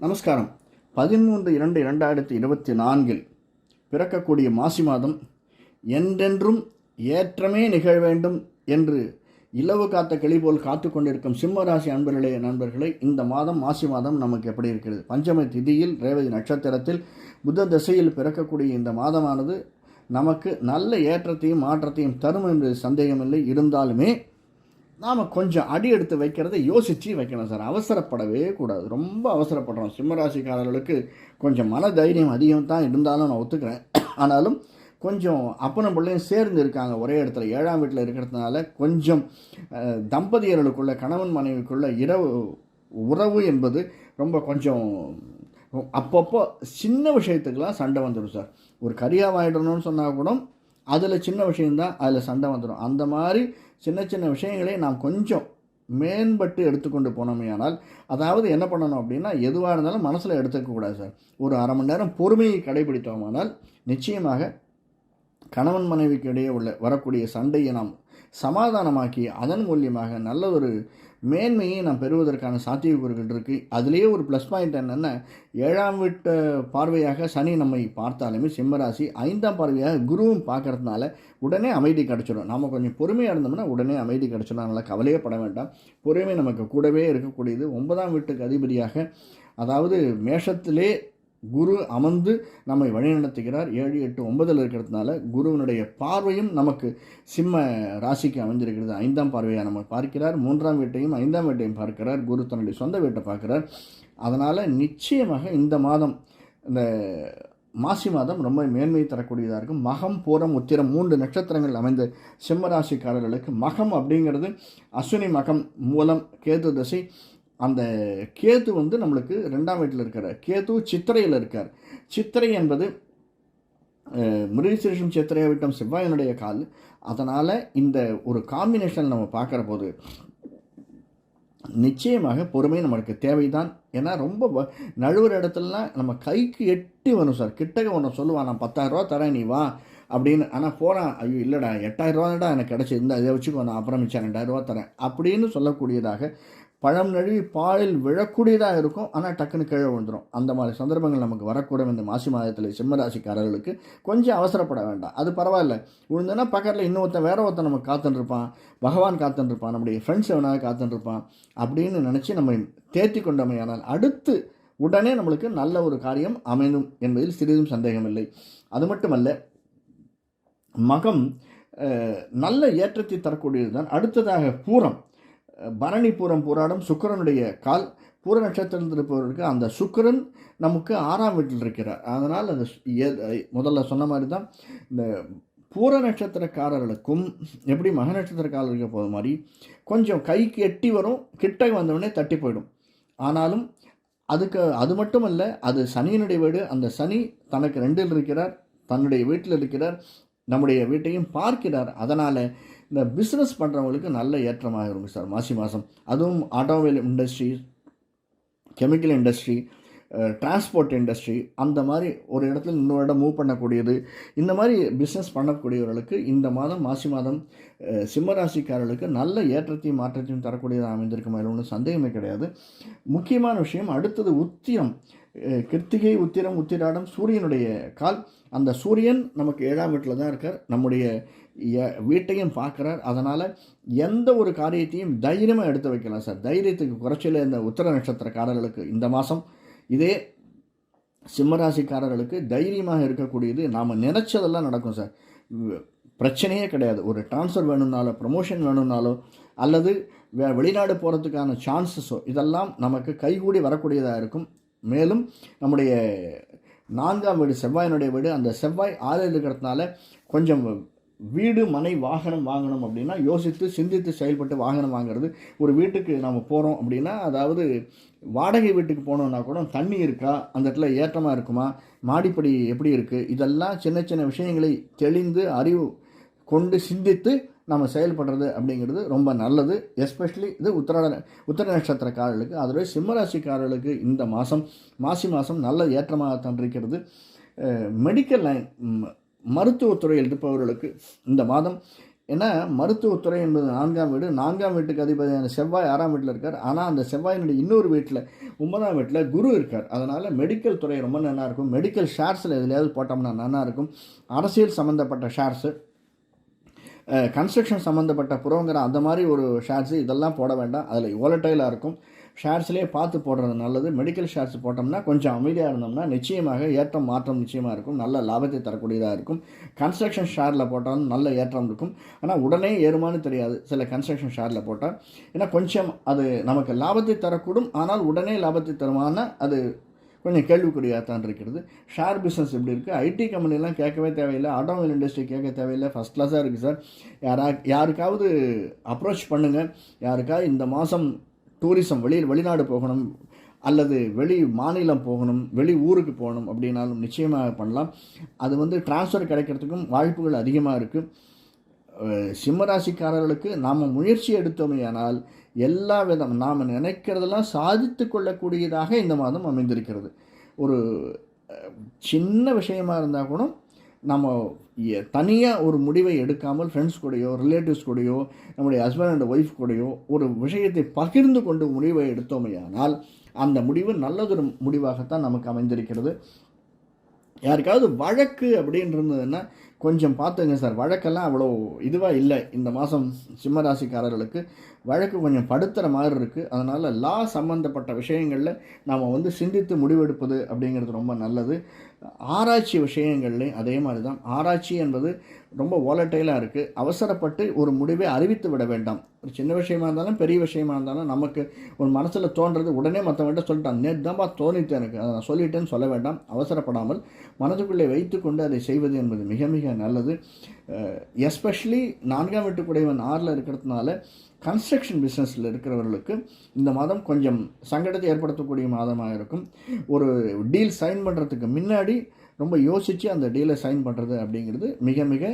நமஸ்காரம். பதிமூன்று இரண்டு இரண்டாயிரத்தி இருபத்தி நான்கில் பிறக்கக்கூடிய மாசி மாதம் என்றென்றும் ஏற்றமே நிகழ வேண்டும் என்று இலவு காத்த கிளி போல் காத்து கொண்டிருக்கும் சிம்மராசி அன்பர்களே நண்பர்களே இந்த மாதம் மாசி மாதம் நமக்கு எப்படி இருக்கிறது? பஞ்சம திதியில் ரேவதி நட்சத்திரத்தில் புத்த திசையில் பிறக்கக்கூடிய இந்த மாதமானது நமக்கு நல்ல ஏற்றத்தையும் மாற்றத்தையும் தரும் என்று சந்தேகமில்லை. இருந்தாலுமே நாம் கொஞ்சம் அடி எடுத்து வைக்கிறதை யோசித்து வைக்கணும் சார். அவசரப்படவே கூடாது. ரொம்ப அவசரப்படுறோம். சிம்மராசிக்காரர்களுக்கு கொஞ்சம் மன தைரியம் அதிகம் தான் இருந்தாலும் நான் ஒத்துக்கிறேன். ஆனாலும் கொஞ்சம் அப்பனும் பிள்ளையும் சேர்ந்து இருக்காங்க. ஒரே இடத்துல ஏழாம் வீட்டில் இருக்கிறதுனால கொஞ்சம் தம்பதியர்களுக்குள்ள கணவன் மனைவிக்குள்ள இரவு உறவு என்பது ரொம்ப கொஞ்சம் அப்பப்போ சின்ன விஷயத்துக்கெல்லாம் சண்டை வந்துடும் சார். ஒரு கரியாவாயிடணும்னு சொன்னால் கூட அதில் சின்ன விஷயம்தான் அதில் சண்டை வந்துடும். அந்த மாதிரி சின்ன சின்ன விஷயங்களை நாம் கொஞ்சம் மேம்பட்டு எடுத்துக்கொண்டு போனோமேயானால் அதாவது என்ன பண்ணணும் அப்படின்னா எதுவாக இருந்தாலும் மனசில் எடுத்துக்கக்கூடாது சார். ஒரு அரை மணி நேரம் பொறுமையை கடைபிடித்தோமானால் நிச்சயமாக கணவன் மனைவிக்கு இடையே உள்ள வரக்கூடிய சண்டையை நாம் சமாதானமாக்கி அதன் மூலியமாக நல்ல ஒரு மேன்மையை நாம் பெறுவதற்கான சாத்தியக்கூறுகள் இருக்குது அதுலேயே ஒரு ப்ளஸ் பாயிண்ட் என்னென்னா ஏழாம் வீட்டு பார்வையாக சனி நம்மை பார்த்தாலுமே சிம்மராசி ஐந்தாம் பார்வையாக குருவும் பார்க்கறதுனால உடனே அமைதி கிடச்சிடும். நாம் கொஞ்சம் பொறுமையாக இருந்தோம்னா உடனே அமைதி கிடச்சிடும். அதனால் கவலையே பட வேண்டாம். பொறுமை நமக்கு கூடவே இருக்கக்கூடியது. ஒன்பதாம் வீட்டுக்கு அதிபதியாக அதாவது மேஷத்திலே குரு அமர்ந்து நம்மை வழிநடத்துகிறார். ஏழு எட்டு ஒன்பதில் இருக்கிறதுனால குருவினுடைய பார்வையும் நமக்கு சிம்ம ராசிக்கு அமைஞ்சிருக்கிறது ஐந்தாம் பார்வையாக நம்ம பார்க்கிறார். மூன்றாம் வீட்டையும் ஐந்தாம் வீட்டையும் பார்க்கிறார். குரு தன்னுடைய சொந்த வீட்டை பார்க்கிறார். அதனால் நிச்சயமாக இந்த மாதம் இந்த மாசி மாதம் ரொம்ப மேன்மை தரக்கூடியதாக இருக்கும். மகம் பூரம் உத்திரம் மூன்று நட்சத்திரங்கள் அமைந்த சிம்மராசிக்காரர்களுக்கு மகம் அப்படிங்கிறது அஸ்வினி மகம் மூலம் கேது தசை அந்த கேது வந்து நம்மளுக்கு ரெண்டாம் வீட்டில் இருக்கிறார் கேது சித்திரையில் இருக்கார். சித்திரை என்பது அஹ், மிருகசீரிஷம் சித்திரையை விட்டம் செவ்வாயினுடைய கால். அதனால் இந்த ஒரு காம்பினேஷன் நம்ம பார்க்குற போது நிச்சயமாக பொறுமை நம்மளுக்கு தேவைதான். ஏன்னா ரொம்ப வ- நழுவுற இடத்துலலாம் நம்ம கைக்கு எட்டி வரும் சார். கிட்டக்க ஒன்று சொல்லுவான் நான் பத்தாயிரரூவா தரேன் நீ வா அப்படின்னு. ஆனால் போகிறான் ஐயோ இல்லைடா எட்டாயிரரூவாடா எனக்கு கிடச்சி இந்த இதை வச்சுக்கோ நான் அப்புறம் மிச்சம் ரெண்டாயிரரூவா தரேன் அப்படின்னு சொல்லக்கூடியதாக பழம் நழுவி பாலில் விழக்கூடியதாக இருக்கும். ஆனால் டக்குன்னு கீழே விழுந்துடும் அந்த மாதிரி சந்தர்ப்பங்கள் நமக்கு வரக்கூடும் இந்த மாசி மாதத்தில் சிம்மராசிக்காரர்களுக்கு. கொஞ்சம் அவசரப்பட வேண்டாம். அது பரவாயில்ல. விழுந்தோன்னா பக்கத்தில் இன்னொருத்தன் வேற ஒருத்தன் நமக்கு காத்துன்னு இருப்பான் பகவான் காத்துன்னு இருப்பான் நம்முடைய ஃப்ரெண்ட்ஸ் எவனாவது காத்துன்னு இருப்பான் அப்படின்னு நினச்சி நம்ம தேர்த்தி கொண்டமையானால் அடுத்து உடனே நம்மளுக்கு நல்ல ஒரு காரியம் அமையும் என்பதில் சிறிதும் சந்தேகமில்லை. அது மட்டுமல்ல மகம் நல்ல ஏற்றத்தை தரக்கூடியது தான் அடுத்ததாக பூரம். பரணிபுரம் பரணி சுக்கரனுடைய சுக்கிரனுடைய கால் பூர நட்சத்திரத்தில் இருப்பவருக்கு அந்த சுக்கிரன் நமக்கு ஆறாம் வீட்டில் இருக்கிறார். அதனால் அந்த முதல்ல சொன்ன மாதிரி தான் இந்த பூர நட்சத்திரக்காரர்களுக்கும் எப்படி மக நட்சத்திரக்காரர்களுக்கு போகிற மாதிரி கொஞ்சம் கைக்கு எட்டி வரும் கிட்ட வந்தவுடனே தட்டி போயிடும். ஆனாலும் அதுக்கு அது மட்டுமல்ல அது சனியினுடைய வீடு அந்த சனி தனக்கு ரெண்டில் இருக்கிறார் தன்னுடைய வீட்டில் இருக்கிறார் நம்முடைய வீட்டையும் பார்க்கிறார். அதனால் இந்த பிஸ்னஸ் பண்ணுறவங்களுக்கு நல்ல ஏற்றமாக இருக்கும் சார் மாசி மாதம் அதுவும் automobile industry chemical industry transport industry அந்த மாதிரி ஒரு இடத்துல இன்னொரு இடம் மூவ் பண்ணக்கூடியது இந்த மாதிரி பிஸ்னஸ் பண்ணக்கூடியவர்களுக்கு இந்த மாதம் மாசி மாதம் சிம்மராசிக்காரர்களுக்கு நல்ல ஏற்றத்தையும் மாற்றத்தையும் தரக்கூடியதாக அமைந்திருக்கும். அதில் ஒன்றும் சந்தேகமே கிடையாது. முக்கியமான விஷயம் அடுத்தது உத்திரம். கிருத்திகை உத்திரம் உத்திராடம் சூரியனுடைய கால். அந்த சூரியன் நமக்கு ஏழாம் வீட்டில் தான் இருக்கார். நம்முடைய வீட்டையும் பார்க்குறார். அதனால் எந்த ஒரு காரியத்தையும் தைரியமாக எடுத்து வைக்கலாம் சார். தைரியத்துக்கு குறைச்சல இந்த உத்தர நட்சத்திரக்காரர்களுக்கு இந்த மாதம் இதே சிம்மராசிக்காரர்களுக்கு தைரியமாக இருக்கக்கூடியது நாம் நினச்சதெல்லாம் நடக்கும் சார். பிரச்சனையே கிடையாது. ஒரு ட்ரான்ஸ்ஃபர் வேணும்னாலோ ப்ரமோஷன் வேணும்னாலோ அல்லது வே வெளிநாடு போகிறதுக்கான சான்சஸோ இதெல்லாம் நமக்கு கைகூடி வரக்கூடியதாக இருக்கும். மேலும் நம்முடைய நான்காம் வீடு செவ்வாயினுடைய வீடு அந்த செவ்வாய் ஆறில் இருக்கிறதுனால கொஞ்சம் வீடு மனை வாகனம் வாங்கணும் அப்படின்னா யோசித்து சிந்தித்து செயல்பட்டு வாகனம் வாங்குறது. ஒரு வீட்டுக்கு நம்ம போகிறோம் அப்படின்னா அதாவது வாடகை வீட்டுக்கு போனோம்னா கூட தண்ணி இருக்கா? அந்த இடத்துல ஏற்றமாக இருக்குமா? மாடிப்படி எப்படி இருக்குது இதெல்லாம் சின்ன சின்ன விஷயங்களை தெளிந்து அறிவு கொண்டு சிந்தித்து நம்ம செயல்படுறது அப்படிங்கிறது ரொம்ப நல்லது. எஸ்பெஷலி இது உத்தர உத்தர நட்சத்திரக்காரர்களுக்கு அதுவே சிம்மராசிக்காரர்களுக்கு இந்த மாதம் மாசி மாதம் நல்ல ஏற்றமாக தந்திருக்கிறது மெடிக்கல் லைன் மருத்துவத்துறையில் இருப்பவர்களுக்கு இந்த மாதம். ஏன்னா மருத்துவத்துறை என்பது நான்காம் வீடு. நான்காம் வீட்டுக்கு அதிபதியான செவ்வாய் ஆறாம் வீட்டில் இருக்கார். ஆனால் அந்த செவ்வாயினுடைய இன்னொரு வீட்டில் ஒன்பதாம் வீட்டில் குரு இருக்கார். அதனால் மெடிக்கல் துறை ரொம்ப நல்லா இருக்கும். மெடிக்கல் ஷேர்ஸில் எதுலையாவது போட்டோம்னா நல்லா இருக்கும். அரசியல் சம்மந்தப்பட்ட ஷேர்ஸு கன்ஸ்ட்ரக்ஷன் சம்மந்தப்பட்ட புரோங்கிற அந்த மாதிரி ஒரு ஷேர்ஸு இதெல்லாம் போட வேண்டாம். அதில் ஓலட்டைலாக இருக்கும். ஷேர்ஸ்லேயே பார்த்து போடுறது நல்லது. மெடிக்கல் ஷேர்ஸ் போட்டோம்னா கொஞ்சம் அமைதியாக இருந்தோம்னா நிச்சயமாக ஏற்றம் மாற்றம் நிச்சயமாக இருக்கும். நல்ல லாபத்தை தரக்கூடியதாக இருக்கும். கன்ஸ்ட்ரக்ஷன் ஷேரில் போட்டாலும் நல்ல ஏற்றம் இருக்கும். ஆனால் உடனே ஏறுமான்னு தெரியாது. சில கன்ஸ்ட்ரக்ஷன் ஷேரில் போட்டால் ஏன்னா கொஞ்சம் அது நமக்கு லாபத்தை தரக்கூடும். ஆனால் உடனே லாபத்தை தருமான அது கொஞ்சம் கேள்விக்குறியாக தான் இருக்கிறது. ஷேர் பிஸ்னஸ் எப்படி இருக்குது ஐடி கம்பெனிலாம் கேட்கவே தேவையில்லை. ஆட்டோமொபைல் இண்டஸ்ட்ரி கேட்க தேவையில்லை. ஃபஸ்ட் கிளாஸாக இருக்குது சார் யாரா யாருக்காவது அப்ரோச் பண்ணுங்கள் யாருக்காவது இந்த மாதம் டூரிசம் வெளியில் வெளிநாடு போகணும் அல்லது வெளி மாநிலம் போகணும் வெளி ஊருக்கு போகணும் அப்படின்னாலும் நிச்சயமாக பண்ணலாம். அது வந்து டிரான்ஸ்ஃபர் கிடைக்கிறதுக்கும் வாய்ப்புகள் அதிகமாக இருக்குது சிம்மராசிக்காரர்களுக்கு நாம் முயற்சி எடுத்தோமையானால் எல்லா விதம் நாம் நினைக்கிறதெல்லாம் சாதித்து கொள்ளக்கூடியதாக இந்த மாதம் அமைந்திருக்கிறது. ஒரு சின்ன விஷயமா இருந்தால் கூட நம்ம தனியாக ஒரு முடிவை எடுக்காமல் ஃப்ரெண்ட்ஸ் கூடயோ ரிலேட்டிவ்ஸ் கூடயோ நம்முடைய ஹஸ்பண்ட் அண்ட் ஒய்ஃப் கூடயோ ஒரு விஷயத்தை பகிர்ந்து கொண்டு முடிவை எடுத்தோமையானால் அந்த முடிவு நல்லதொரு முடிவாகத்தான் நமக்கு அமைந்திருக்கிறது. யாருக்காவது வழக்கு அப்படின்னு இருந்ததுன்னா கொஞ்சம் பார்த்துங்க சார். வழக்கெல்லாம் அவ்வளோ இதுவாக இல்லை. இந்த மாதம் சிம்மராசிக்காரர்களுக்கு வழக்கு கொஞ்சம் படுத்துகிற மாதிரி இருக்குது அதனால் லா சம்மந்தப்பட்ட விஷயங்களில் நாம் வந்து சிந்தித்து முடிவெடுப்பது அப்படிங்கிறது ரொம்ப நல்லது. ஆராய்ச்சி விஷயங்கள்லேயும் அதே மாதிரி தான். ஆராய்ச்சி என்பது ரொம்ப வாலட்டைலாக இருக்குது அவசரப்பட்டு ஒரு முடிவை அறிவித்து விட வேண்டாம். ஒரு சின்ன விஷயமா இருந்தாலும் பெரிய விஷயமா இருந்தாலும் நமக்கு ஒரு மனசில் தோன்றது உடனே மற்றவங்கள்ட்ட சொல்லிட்டான். நேற்று தான்ப்பா தோணித்து எனக்கு. அதை நான் சொல்லிட்டேன்னு சொல்ல வேண்டாம். அவசரப்படாமல் மனதுக்குள்ளே வைத்துக்கொண்டு அதை செய்வது என்பது மிக மிக மிக நல்லது. எஸ்பெஷலி நான்காம் வீட்டுக்குடையவன் ஆறில் இருக்கிறதுனால கன்ஸ்ட்ரக்ஷன் பிஸ்னஸில் இருக்கிறவர்களுக்கு இந்த மாதம் கொஞ்சம் சங்கடத்தை ஏற்படுத்தக்கூடிய மாதமாக இருக்கும். ஒரு டீல் சைன் பண்ணுறதுக்கு முன்னாடி ரொம்ப யோசித்து அந்த டீலை சைன் பண்ணுறது அப்படிங்கிறது மிக மிக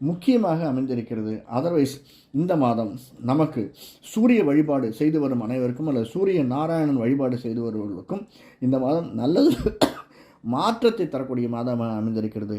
முக்கியமாக அமைந்திருக்கிறது. அதர்வைஸ் இந்த மாதம் நமக்கு சூரிய வழிபாடு செய்து வரும் அனைவருக்கும் அல்லது சூரிய நாராயணன் வழிபாடு செய்து வருவர்களுக்கும் இந்த மாதம் நல்லது மாற்றத்தை தரக்கூடிய மாதமாக அமைந்திருக்கிறது.